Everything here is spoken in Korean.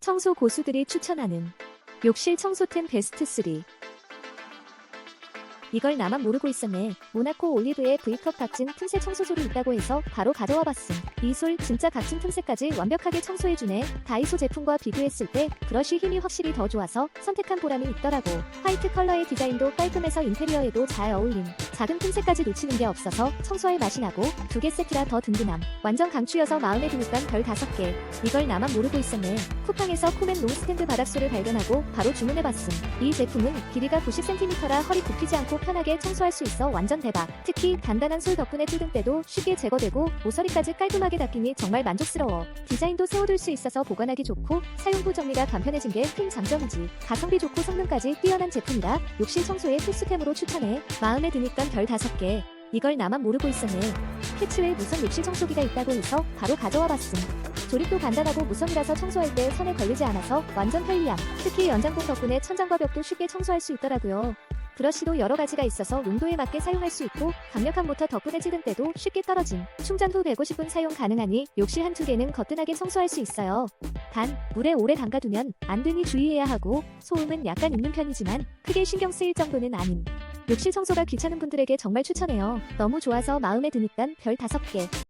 청소 고수들이 추천하는 욕실 청소템 베스트 3 이걸 나만 모르고 있었네. 모나코 올리브에 V컵 각진 틈새 청소솔이 있다고 해서 바로 가져와 봤음. 이 솔 진짜 각진 틈새까지 완벽하게 청소해주네. 다이소 제품과 비교했을 때 브러쉬 힘이 확실히 더 좋아서 선택한 보람이 있더라고. 화이트 컬러의 디자인도 깔끔해서 인테리어에도 잘 어울림. 작은 틈새까지 놓치는 게 없어서 청소할 맛이 나고 두 개 세트라 더 든든함. 완전 강추여서 마음에 드니깐 별 다섯 개. 이걸 나만 모르고 있었네. 쿠팡에서 코맨 롱스탠드 바닥솔을 발견하고 바로 주문해봤음. 이 제품은 길이가 90cm라 허리 굽히지 않고 편하게 청소할 수 있어 완전 대박. 특히 단단한 솔 덕분에 뜯은 때도 쉽게 제거되고 모서리까지 깔끔하게 닦이니 정말 만족스러워. 디자인도 세워둘 수 있어서 보관하기 좋고 사용 후 정리가 간편해진 게 큰 장점이지. 가성비 좋고 성능까지 뛰어난 제품이라 욕실 청소에 필수템으로 추천해. 마음에 드니까 별 다섯 개. 이걸 나만 모르고 있었네. 캐치웰 무선 욕실 청소기가 있다고 해서 바로 가져와 봤음. 조립도 간단하고 무선이라서 청소할 때 손에 걸리지 않아서 완전 편리함. 특히 연장봉 덕분에 천장과 벽도 쉽게 청소할 수 있더라고요. 브러쉬도 여러 가지가 있어서 용도에 맞게 사용할 수 있고 강력한 모터 덕분에 찌든 때도 쉽게 떨어짐. 충전 후 150분 사용 가능하니 욕실 한두 개는 거뜬하게 청소할 수 있어요. 단, 물에 오래 담가두면 안 되니 주의해야 하고 소음은 약간 있는 편이지만 크게 신경 쓰일 정도는 아님. 욕실 청소가 귀찮은 분들에게 정말 추천해요. 너무 좋아서 마음에 드니깐 별 5개.